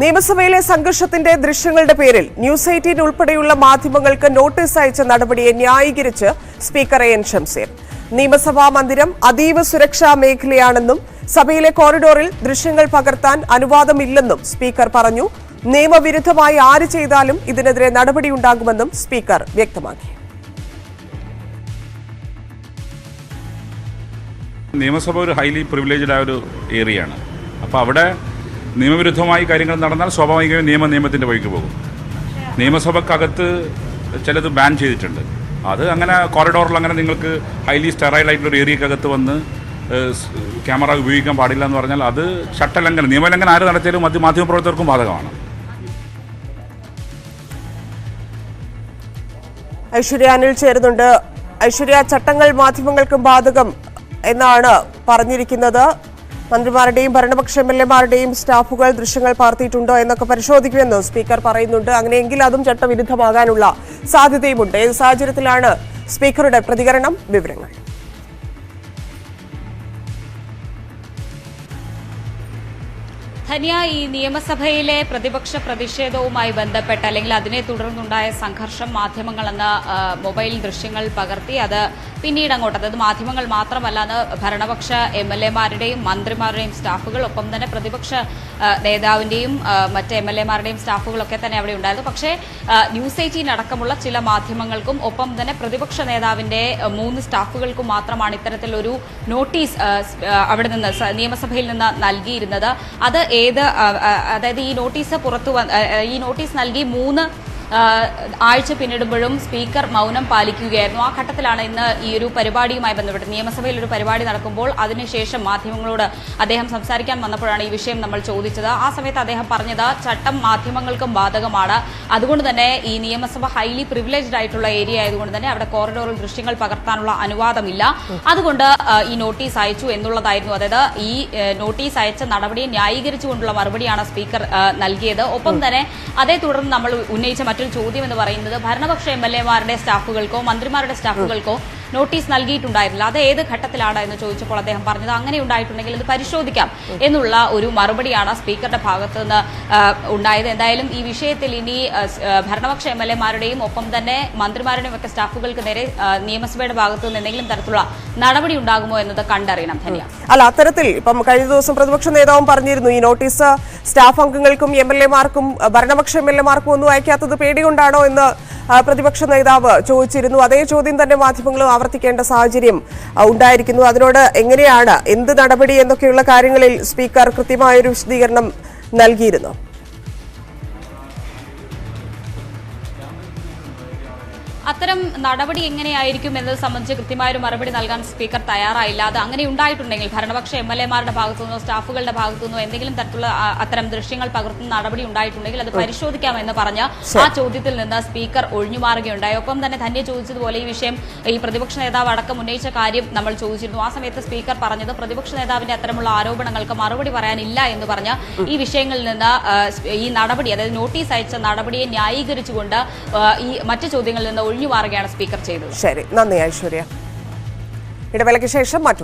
നിയമസഭയിലെ സംഘർഷത്തിന്റെ ദൃശ്യങ്ങളുടെ പേരിൽ ന്യൂസ് എയ്റ്റീൻ ഉൾപ്പെടെയുള്ള മാധ്യമങ്ങൾക്ക് നോട്ടീസ് അയച്ച നടപടിയെ ന്യായീകരിച്ച് സ്പീക്കർ എൻ ഷംസീർ നിയമസഭാ മന്ദിരം അതീവ സുരക്ഷാ മേഖലയാണെന്നും സഭയിലെ കോറിഡോറിൽ ദൃശ്യങ്ങൾ പകർത്താൻ അനുവാദമില്ലെന്നും സ്പീക്കർ പറഞ്ഞു. നിയമവിരുദ്ധമായി ആര് ചെയ്താലും ഇതിനെതിരെ നടപടിയുണ്ടാകുമെന്നും സ്പീക്കർ വ്യക്തമാക്കി. നിയമസഭ ഒരു ഹൈലി പ്രിവിലേജ്ഡ് ആയ ഒരു ഏരിയയാണ്. അപ്പോൾ അവിടെ നിയമവിരുദ്ധമായി കാര്യങ്ങൾ നടന്നാൽ സ്വാഭാവികമായും നിയമ നിയമത്തിന്റെ വഴിക്ക് പോകും. നിയമസഭക്കകത്ത് ചിലത് ബാൻ ചെയ്തിട്ടുണ്ട്. അത് അങ്ങനെ കോറിഡോറിൽ അങ്ങനെ നിങ്ങൾക്ക് ഹൈലി സ്റ്റെറൈൽ ആയിട്ടുള്ള ഒരു ഏരിയക്കകത്ത് വന്ന് ക്യാമറ ഉപയോഗിക്കാൻ പാടില്ല എന്ന് പറഞ്ഞാൽ അത് ചട്ടലംഘനം. നിയമലംഘനം ആര് നടത്തിയാലും അത് മാധ്യമപ്രവർത്തകർക്കും ബാധകമാണ്. ഐശ്വര്യ അനിൽ ചേരുന്നുണ്ട്. ഐശ്വര്യ ചട്ടങ്ങൾ മാധ്യമങ്ങൾക്കും ബാധകം എന്നാണ് പറഞ്ഞിരിക്കുന്നത്. മന്ത്രിമാരുടെയും ഭരണപക്ഷ എം എൽ എമാരുടെയും സ്റ്റാഫുകൾ ദൃശ്യങ്ങൾ പാർത്തിയിട്ടുണ്ടോ എന്നൊക്കെ പരിശോധിക്കുമെന്ന് സ്പീക്കർ പറയുന്നുണ്ട്. അങ്ങനെയെങ്കിൽ അതും ചട്ടവിരുദ്ധമാകാനുള്ള സാധ്യതയുമുണ്ട്. ഏത് സാഹചര്യത്തിലാണ് സ്പീക്കറുടെ പ്രതികരണം? വിവരങ്ങൾ. ധനിയ ഈ നിയമസഭയിലെ പ്രതിപക്ഷ പ്രതിഷേധവുമായി ബന്ധപ്പെട്ട് അല്ലെങ്കിൽ അതിനെ തുടർന്നുണ്ടായ സംഘർഷം മാധ്യമങ്ങളെന്ന് മൊബൈൽ ദൃശ്യങ്ങൾ പകർത്തി അത് പിന്നീട് അങ്ങോട്ട്. അതായത് മാധ്യമങ്ങൾ മാത്രമല്ല അത് ഭരണപക്ഷ എം എൽ എമാരുടെയും മന്ത്രിമാരുടെയും സ്റ്റാഫുകൾ ഒപ്പം തന്നെ പ്രതിപക്ഷ നേതാവിന്റെയും മറ്റ് എം എൽ എമാരുടെയും സ്റ്റാഫുകളൊക്കെ തന്നെ അവിടെ ഉണ്ടായിരുന്നു. പക്ഷേ ന്യൂസ് എയ്റ്റീൻ അടക്കമുള്ള ചില മാധ്യമങ്ങൾക്കും ഒപ്പം തന്നെ പ്രതിപക്ഷ നേതാവിന്റെ മൂന്ന് സ്റ്റാഫുകൾക്കും മാത്രമാണ് ഇത്തരത്തിലൊരു നോട്ടീസ് അവിടെ നിന്ന് നിയമസഭയിൽ നിന്ന് നൽകിയിരുന്നത്. അത് ഏത് അതായത് ഈ നോട്ടീസ് പുറത്തു ഈ നോട്ടീസ് നൽകി മൂന്ന് ആഴ്ച പിന്നിടുമ്പോഴും സ്പീക്കർ മൗനം പാലിക്കുകയായിരുന്നു. ആ ഘട്ടത്തിലാണ് ഇന്ന് ഈ ഒരു പരിപാടിയുമായി ബന്ധപ്പെട്ട് നിയമസഭയിൽ ഒരു പരിപാടി നടക്കുമ്പോൾ അതിനുശേഷം മാധ്യമങ്ങളോട് അദ്ദേഹം സംസാരിക്കാൻ വന്നപ്പോഴാണ് ഈ വിഷയം നമ്മൾ ചോദിച്ചത്. ആ സമയത്ത് അദ്ദേഹം പറഞ്ഞത് ചട്ടം മാധ്യമങ്ങൾക്കും ബാധകമാണ്. അതുകൊണ്ട് തന്നെ ഈ നിയമസഭ ഹൈലി പ്രിവിലേജ്ഡ് ആയിട്ടുള്ള ഏരിയ ആയതുകൊണ്ട് തന്നെ അവിടെ കോറിഡോറിൽ ദൃശ്യങ്ങൾ പകർത്താനുള്ള അനുവാദമില്ല. അതുകൊണ്ട് ഈ നോട്ടീസ് അയച്ചു എന്നുള്ളതായിരുന്നു. അതായത് ഈ നോട്ടീസ് അയച്ച നടപടിയെ ന്യായീകരിച്ചുകൊണ്ടുള്ള മറുപടിയാണ് സ്പീക്കർ നൽകിയത്. ഒപ്പം തന്നെ അതേ തുടർന്ന് നമ്മൾ ഉന്നയിച്ച മറ്റൊരു ചോദ്യം എന്ന് പറയുന്നത് ഭരണപക്ഷ എം എൽ എമാരുടെ സ്റ്റാഫുകൾക്കോ മന്ത്രിമാരുടെ സ്റ്റാഫുകൾക്കോ നോട്ടീസ് നൽകിയിട്ടുണ്ടായിരുന്നില്ല. അത് ഏത് ഘട്ടത്തിലാണ് എന്ന് ചോദിച്ചപ്പോൾ അദ്ദേഹം പറഞ്ഞത് അങ്ങനെ ഉണ്ടായിട്ടുണ്ടെങ്കിൽ അത് പരിശോധിക്കാം എന്നുള്ള ഒരു മറുപടിയാണ് സ്പീക്കറുടെ ഭാഗത്ത് നിന്ന് ഉണ്ടായത്. എന്തായാലും ഈ വിഷയത്തിൽ ഇനി ഭരണപക്ഷ എം എൽ എമാരുടെയും ഒപ്പം തന്നെ മന്ത്രിമാരുടെയും ഒക്കെ സ്റ്റാഫുകൾക്ക് നേരെ നിയമസഭയുടെ ഭാഗത്തു നിന്ന് എന്തെങ്കിലും തരത്തിലുള്ള നടപടി ഉണ്ടാകുമോ എന്നത് കണ്ടറിയണം. ധന്യ. അല്ല അത്തരത്തിൽ ഇപ്പം കഴിഞ്ഞ ദിവസം പ്രതിപക്ഷ നേതാവും പറഞ്ഞിരുന്നു ഈ നോട്ടീസ് സ്റ്റാഫ് അംഗങ്ങൾക്കും എം എൽ എമാർക്കും ഭരണപക്ഷ എം എൽ എമാർക്കും ഒന്നും അയക്കാത്തത് പേടികൊണ്ടാണോ എന്ന് പ്രതിപക്ഷ നേതാവ് ചോദിച്ചിരുന്നു. അതേ ചോദ്യം തന്നെ മാധ്യമങ്ങളും ആവർത്തിക്കേണ്ട സാഹചര്യം ഉണ്ടായിരിക്കുന്നു. അതിനോട് എങ്ങനെയാണ് എന്ത് നടപടി എന്നൊക്കെയുള്ള കാര്യങ്ങളിൽ സ്പീക്കർ കൃത്യമായൊരു വിശദീകരണം നൽകിയിരുന്നു? അത്തരം നടപടി എങ്ങനെയായിരിക്കും എന്നത് സംബന്ധിച്ച് കൃത്യമായ ഒരു മറുപടി നൽകാൻ സ്പീക്കർ തയ്യാറായില്ല. അത് അങ്ങനെ ഉണ്ടായിട്ടുണ്ടെങ്കിൽ ഭരണപക്ഷ എം എൽ എമാരുടെ ഭാഗത്തുനിന്നോ സ്റ്റാഫുകളുടെ ഭാഗത്തുനിന്നോ എന്തെങ്കിലും തരത്തിലുള്ള അത്തരം ദൃശ്യങ്ങൾ പകർത്തുന്ന നടപടി ഉണ്ടായിട്ടുണ്ടെങ്കിൽ അത് പരിശോധിക്കാമെന്ന് പറഞ്ഞ ആ ചോദ്യത്തിൽ നിന്ന് സ്പീക്കർ ഒഴിഞ്ഞുമാറുകയുണ്ടായി. ഒപ്പം തന്നെ ധന്യ ചോദിച്ചതുപോലെ ഈ വിഷയം ഈ പ്രതിപക്ഷ നേതാവ് അടക്കം ഉന്നയിച്ച കാര്യം നമ്മൾ ചോദിച്ചിരുന്നു. ആ സമയത്ത് സ്പീക്കർ പറഞ്ഞത് പ്രതിപക്ഷ നേതാവിന്റെ അത്തരമുള്ള ആരോപണങ്ങൾക്ക് മറുപടി പറയാനില്ല എന്ന് പറഞ്ഞ് ഈ വിഷയങ്ങളിൽ നിന്ന് ഈ നടപടി അതായത് നോട്ടീസ് അയച്ച നടപടിയെ ന്യായീകരിച്ചുകൊണ്ട് ഈ മറ്റു ചോദ്യങ്ങളിൽ നിന്ന് ഒഴിഞ്ഞുമാറുകയാണ് സ്പീക്കർ ചെയ്തത്. ശരി. നന്ദി ഐശ്വര്യ. ഇടവേളയ്ക്ക് ശേഷം മറ്റു